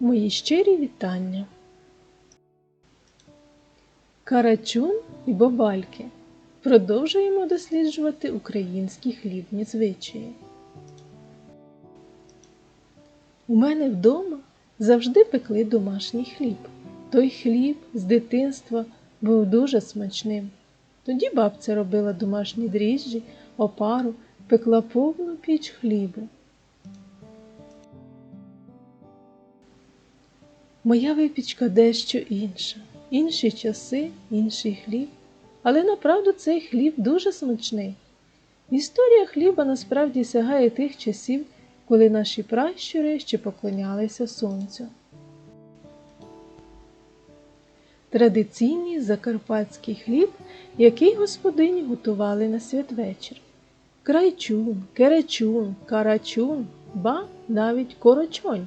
Мої щирі вітання. Карачун і бабальки. Продовжуємо досліджувати українські хлібні звичаї. У мене вдома завжди пекли домашній хліб. Той хліб з дитинства був дуже смачним. Тоді бабця робила домашні дріжджі, опару, пекла повну піч хлібу. Моя випічка дещо інша. Інші часи, інший хліб. Але направду цей хліб дуже смачний. Історія хліба насправді сягає тих часів, коли наші пращури ще поклонялися сонцю. Традиційний закарпатський хліб, який господині готували на святвечір. Крайчун, керечун, карачун, ба навіть корочонь.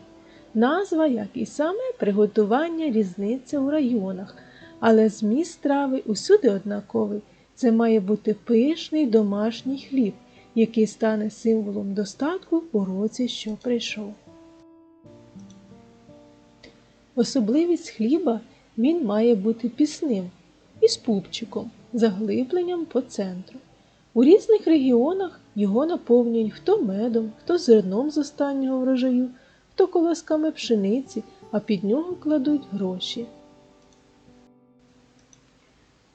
Назва, як і саме приготування різниця у районах, але зміст страви усюди однаковий. Це має бути пишний домашній хліб, який стане символом достатку у році, що прийшов. Особливість хліба він має бути пісним із пупчиком, заглибленням по центру. У різних регіонах його наповнюють хто медом, хто зерном з останнього врожаю, хто колосками пшениці, а під нього кладуть гроші.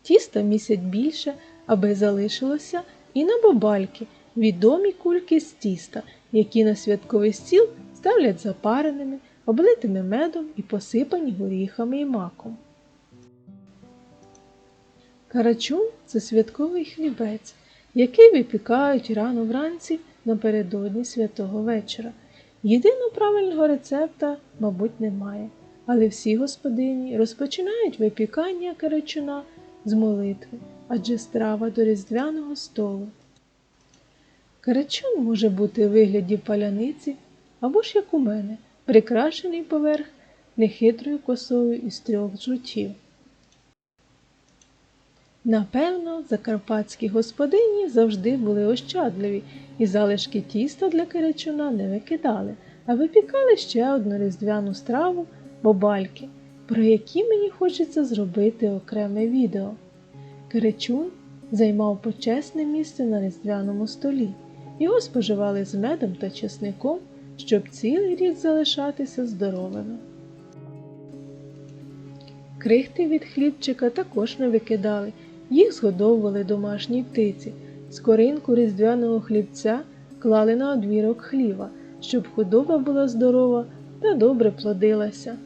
Тіста місять більше, аби залишилося і на бабальки, відомі кульки з тіста, які на святковий стіл ставлять запареними, облитими медом і посипані горіхами і маком. Карачун це святковий хлібець, який випікають рано вранці напередодні святого вечора. Єдиного правильного рецепта, мабуть, немає, але всі господині розпочинають випікання карачуна з молитви, адже страва до різдвяного столу. Карачун може бути у вигляді паляниці або ж як у мене, прикрашений поверх нехитрою косою із трьох жутів. Напевно, закарпатські господині завжди були ощадливі і залишки тіста для карячуна не викидали, а випікали ще одну різдвяну страву бобальки, про які мені хочеться зробити окреме відео. Карячун займав почесне місце на різдвяному столі. Його споживали з медом та чесником, щоб цілий рік залишатися здоровими. Крихти від хлібчика також не викидали, їх згодовували домашні птиці. Скоринку різдвяного хлібця клали на одвірок хліва, щоб худоба була здорова та добре плодилася.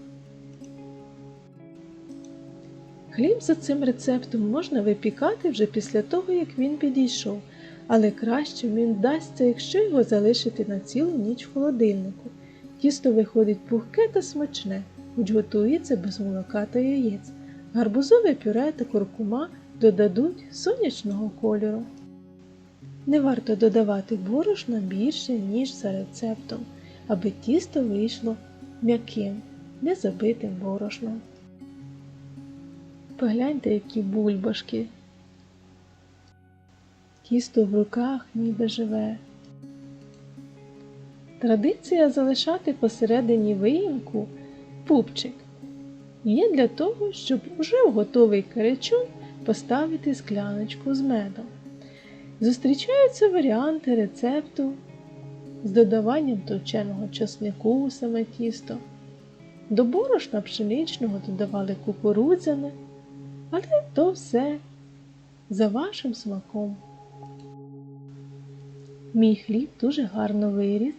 Хліб за цим рецептом можна випікати вже після того, як він підійшов, але краще він вдасться, якщо його залишити на цілу ніч в холодильнику. Тісто виходить пухке та смачне, хоч готується без молока та яєць. Гарбузове пюре та куркума додадуть сонячного кольору. Не варто додавати борошна більше, ніж за рецептом, аби тісто вийшло м'яким, не забитим борошном. Погляньте, які бульбашки. Тісто в руках ніби живе. Традиція залишати посередині виїмку пупчик є для того, щоб уже готовий карячун поставити скляночку з медом. Зустрічаються варіанти рецепту з додаванням товченого чеснику у саме тісто. До борошна пшеничного додавали кукурудзяне, але то все за вашим смаком. Мій хліб дуже гарно виріс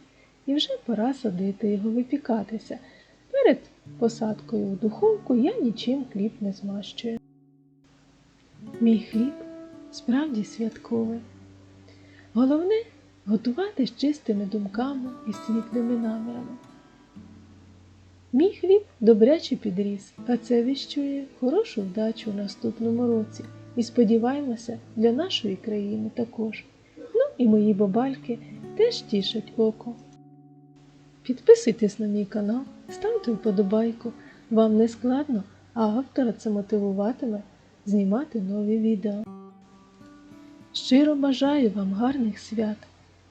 і вже пора садити його випікатися. Перед посадкою в духовку я нічим хліб не змащую. Мій хліб справді святковий. Головне готувати з чистими думками і світлими намірами. Мій хліб добряче підріс, а це віщує хорошу вдачу в наступному році і сподіваємося, для нашої країни також. Ну і мої бабальки теж тішать око. Підписуйтесь на мій канал, ставте вподобайку. Вам не складно, а автора це мотивуватиме знімати нові відео. Щиро бажаю вам гарних свят,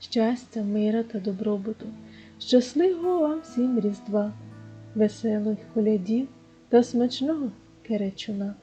щастя, мира та добробуту, щасливого вам всім Різдва! веселих колядів та смачного керечуна.